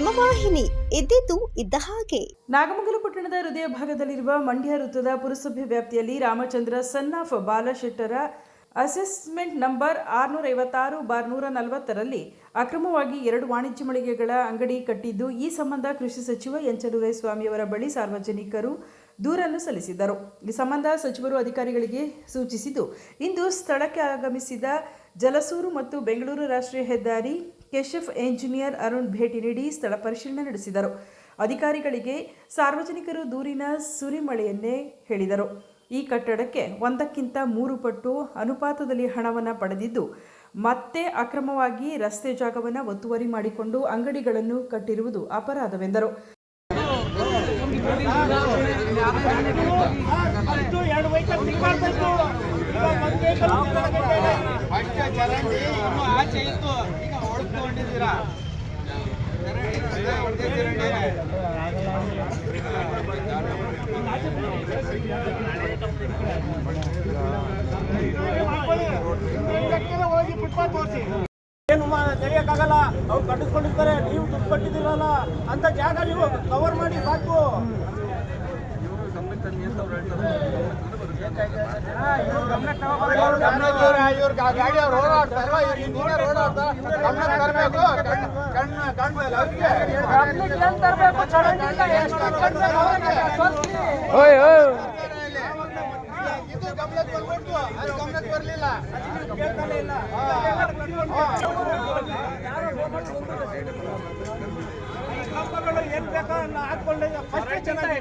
ಹಿಮವಾಹಿನಿ ಇದ್ದಿದ್ದು ಇದ್ದ ಹಾಗೆ. ನಾಗಮಂಗಲ ಪಟ್ಟಣದ ಹೃದಯ ಭಾಗದಲ್ಲಿರುವ ಮಂಡ್ಯ ವೃತ್ತದ ಪುರಸಭೆ ವ್ಯಾಪ್ತಿಯಲ್ಲಿ ರಾಮಚಂದ್ರ ಸನ್ ಆಫ್ ಬಾಲಶೆಟ್ಟರ ಅಸೆಸ್ಮೆಂಟ್ ನಂಬರ್ ಆರುನೂರ ಐವತ್ತಾರು ಬಾರ್ನೂರ ನಲವತ್ತರಲ್ಲಿ ಅಕ್ರಮವಾಗಿ ಎರಡು ವಾಣಿಜ್ಯ ಮಳಿಗೆಗಳ ಅಂಗಡಿ ಕಟ್ಟಿದ್ದು, ಈ ಸಂಬಂಧ ಕೃಷಿ ಸಚಿವ ಎನ್ ಸ್ವಾಮಿಯವರ ಬಳಿ ಸಾರ್ವಜನಿಕರು ದೂರನ್ನು ಸಲ್ಲಿಸಿದ್ದರು. ಈ ಸಂಬಂಧ ಸಚಿವರು ಅಧಿಕಾರಿಗಳಿಗೆ ಸೂಚಿಸಿದ್ದು, ಇಂದು ಸ್ಥಳಕ್ಕೆ ಆಗಮಿಸಿದ ಜಲಸೂರು ಮತ್ತು ಬೆಂಗಳೂರು ರಾಷ್ಟ್ರೀಯ ಹೆದ್ದಾರಿ ಕೆಶೆಫ್ ಎಂಜಿನಿಯರ್ ಅರುಣ್ ಭೇಟಿ ನೀಡಿ ಸ್ಥಳ ಪರಿಶೀಲನೆ ನಡೆಸಿದರು. ಅಧಿಕಾರಿಗಳಿಗೆ ಸಾರ್ವಜನಿಕರು ದೂರಿನ ಸುರಿಮಳೆಯನ್ನೇ ಹೇಳಿದರು. ಈ ಕಟ್ಟಡಕ್ಕೆ ಒಂದಕ್ಕಿಂತ ಮೂರು ಪಟ್ಟು ಅನುಪಾತದಲ್ಲಿ ಹಣವನ್ನು ಪಡೆದಿದ್ದು, ಮತ್ತೆ ಅಕ್ರಮವಾಗಿ ರಸ್ತೆ ಜಾಗವನ್ನು ಒತ್ತುವರಿ ಮಾಡಿಕೊಂಡು ಅಂಗಡಿಗಳನ್ನು ಕಟ್ಟಿರುವುದು ಅಪರಾಧವೆಂದರು. ಏನು ತೆಗಿಯಕ್ಕಾಗಲ್ಲ. ಅವ್ರು ಕಟ್ಟಿಸ್ಕೊಂಡಿರ್ತಾರೆ. ನೀವು ದುಡ್ಡು ಕೊಟ್ಟಿದ್ದೀರಲ್ಲ ಅಂತ ಜಾಗ ನೀವು ಕವರ್ ಮಾಡಿ ಸಾಕು. ಇವ್ರಿಗೆ ಆ ಗಾಡಿ ಅವ್ರು ಓಡಾಡ್ತಾರೋ ಇವ್ರಿಗೆ ನೀನೇ ಓಡಾಡ್ತಾ ಬರಲಿಲ್ಲ ಏನ್ ಬೇಕೋ ಎಲ್ಲ ಹಾಕೊಂಡು ಫಸ್ಟ್ ಚೆನ್ನಾಗಿ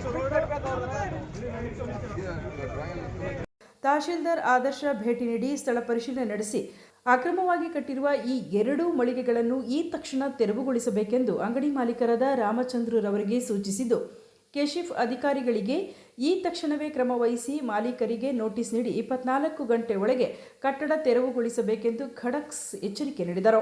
ತಹಶೀಲ್ದಾರ್ ಆದರ್ಶ ಭೇಟಿ ನೀಡಿ ಸ್ಥಳ ಪರಿಶೀಲನೆ ನಡೆಸಿ. ಅಕ್ರಮವಾಗಿ ಕಟ್ಟಿರುವ ಈ ಎರಡೂ ಮಳಿಗೆಗಳನ್ನು ಈ ತಕ್ಷಣ ತೆರವುಗೊಳಿಸಬೇಕೆಂದು ಅಂಗಡಿ ಮಾಲೀಕರಾದ ರಾಮಚಂದ್ರರವರಿಗೆ ಸೂಚಿಸಿದ್ದು ಕೆಶಿಫ್ ಅಧಿಕಾರಿಗಳಿಗೆ ಈ ತಕ್ಷಣವೇ ಕ್ರಮ ವಹಿಸಿ ಮಾಲೀಕರಿಗೆ ನೋಟಿಸ್ ನೀಡಿ ಇಪ್ಪತ್ನಾಲ್ಕು ಗಂಟೆ ಒಳಗೆ ಕಟ್ಟಡ ತೆರವುಗೊಳಿಸಬೇಕೆಂದು ಖಡಕ್ಸ್ ಎಚ್ಚರಿಕೆ ನೀಡಿದರು.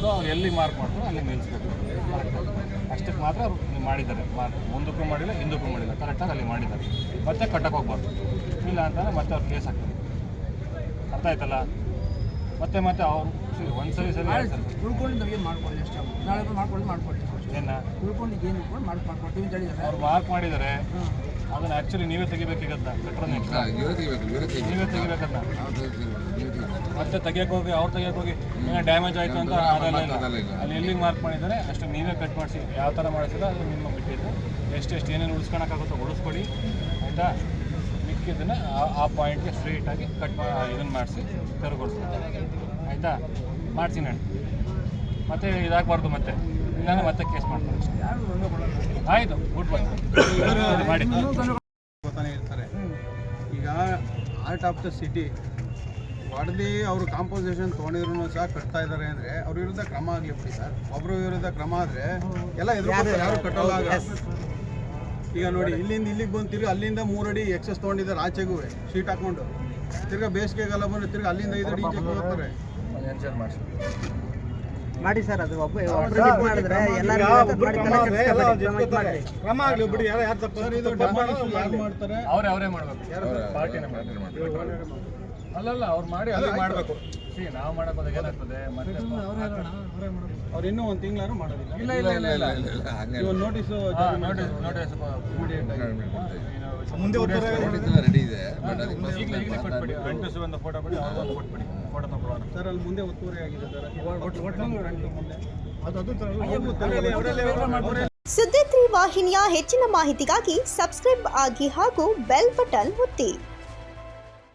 ಸೊ ಅವ್ರು ಎಲ್ಲಿ ಮಾರ್ಕ್ ಮಾಡ್ತಾರೆ ಅಲ್ಲಿ ನಿಲ್ಲಿಸ್ಬೇಕು ಅಷ್ಟಕ್ಕೆ ಮಾತ್ರ ಮಾಡಿದ್ದಾರೆ. ಮಾರ್ಕ್ ಮುಂದಕ್ಕೂ ಮಾಡಿಲ್ಲ ಹಿಂದಕ್ಕೂ ಮಾಡಿಲ್ಲ. ಕರೆಕ್ಟಾಗಿ ಅಲ್ಲಿ ಮಾಡಿದ್ದಾರೆ. ಮತ್ತೆ ಕಟ್ಟಕ್ಕೆ ಹೋಗ್ಬಾರ್ದು. ಇಲ್ಲ ಅಂತಂದರೆ ಮತ್ತೆ ಅವ್ರು ಕೇಸ್ ಹಾಕ್ತಾರೆ. ಅರ್ಥ ಆಯ್ತಲ್ಲ? ಮತ್ತೆ ಮತ್ತೆ ಅವ್ರು ಒಂದು ಸರಿ ಸರಿ ಏನು ಮಾಡ್ಕೊಳ್ಳಿ ಅಷ್ಟೇ ನಾಳೆ ಮಾಡ್ಕೊಳ್ಳಿ ಮಾಡ್ಕೊಳ್ಳಿ ಏನ? ಉಳ್ಕೊಂಡಿದ್ದು ಏನು ಇಟ್ಕೊಂಡು ಮಾಡಿ ಮಾಡ್ಕೊಡ್ತೀವಿ ಅಂತ ಹೇಳಿದ್ದಾರೆ. ಅವ್ರು ಮಾರ್ಕ್ ಮಾಡಿದ್ದಾರೆ. ಅದನ್ನ ಆಕ್ಚುಲಿ ನೀವೇ ತೆಗಿಬೇಕಾಗತ್ತ? ಇವರೇ ತೆಗಿಬೇಕು ಇವರೇ ನೀವೇ ತೆಗಿಬೇಕನ್ನ ನೀವೇ ತೆಗಿಬೇಕು ಮತ್ತೆ ತೆಗಿಯಕ್ಕೆ ಹೋಗಿ ಅವ್ರು ತೆಗಿಯಕ್ಕೆ ಹೋಗಿ ಏನೋ ಡ್ಯಾಮೇಜ್ ಆಯ್ತು ಅಂತ ಅದೆಲ್ಲ ಇಲ್ಲ. ಅದೆಲ್ಲ ಇಲ್ಲ. ಅಲ್ಲಿ ಎಲ್ಲಿಗೆ ಮಾರ್ಕ್ ಮಾಡಿದ್ದಾರೆ ಅಷ್ಟು ನೀವೇ ಕಟ್ ಮಾಡಿಸಿ ಯಾವ ಥರ ಮಾಡಿಸಿದ್ರೆ ಅದು ನಿಮ್ಮ ಬಿಟ್ಟಿದ್ದು. ಎಷ್ಟು ಏನೇನು ಉಳಿಸ್ಕೊಳಕ್ಕಾಗುತ್ತೋ ಉಳಿಸ್ಕೊಡಿ ಆಯಿತಾ? ಮಿಕ್ಕಿದ್ದನ್ನು ಆ- ಆ ಪಾಯಿಂಟ್ಗೆ ಸ್ಟ್ರೈಟಾಗಿ ಕಟ್ ಮಾ ಇದನ್ನು ಮಾಡಿಸಿ ತೆರವುಗೊಳಿಸ್ತಾರೆ ಆಯಿತಾ? ಮಾಡ್ತೀನಿ ನಾನು. ಮತ್ತೆ ಇದಾಗಬಾರ್ದು ಮತ್ತೆ. ಇಲ್ಲಾಂದ್ರೆ ಮತ್ತೆ ಕೇಸ್ ಮಾಡ್ತಾರೆ. ಆಯಿತು ಗುಡ್ ಬೈ ಮಾಡಿ. ಗೊತ್ತಾನೆ ಇರ್ತಾರೆ ಈಗ ಆರ್ಟ್ ಆಫ್ ದ ಸಿಟಿ ಹೊಡೆದು ಅವರು ಕಾಂಪೋಸಿಷನ್ ತೊಗೊಂಡಿದ್ರು ಸಹ ಕಟ್ತಾ ಇದ್ದಾರೆ ಅಂದರೆ ಅವ್ರ ವಿರುದ್ಧ ಕ್ರಮ ಆಗಲಿ ಬಿಡಿ ಸರ್. ಒಬ್ರು ವಿರುದ್ಧ ಕ್ರಮ ಆದರೆ ಎಲ್ಲ ಎದುರು ಯಾರು ಕಟ್ಟಲ್ಲ. ಈಗ ನೋಡಿ ಇಲ್ಲಿಂದ ಇಲ್ಲಿಗೆ ಬಂದು ತಿರ್ಗಿ ಅಲ್ಲಿಂದ ಮೂರಡಿ ಎಕ್ಸಸ್ ತೊಗೊಂಡಿದ್ದಾರೆ ಆಚೆಗೂ ಶೀಟ್ ಹಾಕೊಂಡು ತಿರ್ಗಾ ಬೇಸಿಗೆಗೆಲ್ಲ ಬಂದು ತಿರ್ಗಿ ಅಲ್ಲಿಂದ ಐದು ಅಡಿ ಈಚೆಗೆ ಹೋಗ್ತಾರೆ. ಮಾಡಿ ಸರ್ ಅದು ಒಬ್ಬ ಮಾಡಿದ್ರೆ ಎಲ್ಲರೂ ಕ್ರಮ ಆಗಲಿ ಬಿಡಿ ಯಾರು ಯಾರು ತಪ್ಪು ಇದು ಮಾಡ್ತಾರೆ. ಅವರೇ ಅವರೇ ಮಾಡಬೇಕು. ಪಾರ್ಟಿನೇ ಮಾಡಬೇಕು ಅಲ್ಲಲ್ಲ ಅವ್ರು ಮಾಡಿ ಅಲ್ಲಿ ಮಾಡಬೇಕು. ಸಿ ನಾವು ಏನಾಗ್ತದೆ? ಮತ್ತೆ ಅವ್ರು ಇನ್ನೂ ಒಂದು ತಿಂಗಳಾರು ಮಾಡೋದಿಲ್ಲ. ಇಲ್ಲ ಇಲ್ಲ ಇಲ್ಲ ಇಲ್ಲ ನೋಟಿಸು ನೋಟಿಸ್ ನೋಟಿಸ್ ಮುಂದೆ ರೆಡಿ ಇದೆ ಒಂದು ಫೋಟೋ ಕೊಟ್ಬಿಡಿ. ಫೋಟೋ ತಗೊಳ್ಳೋಣ. ಸರ್ ಅಲ್ಲಿ ಮುಂದೆ ಒತ್ತುವರಿ ಆಗಿದೆ ಸರ್ ಸುದ್ದಿ ವಾಹಿನಿಯ ಹೆಚ್ಚಿನ ಮಾಹಿತಿಗಾಗಿ ಸಬ್ಸ್ಕ್ರೈಬ್ ಆಗಿ ಹಾಗೂ ಬೆಲ್ ಬಟನ್ ಒತ್ತಿ.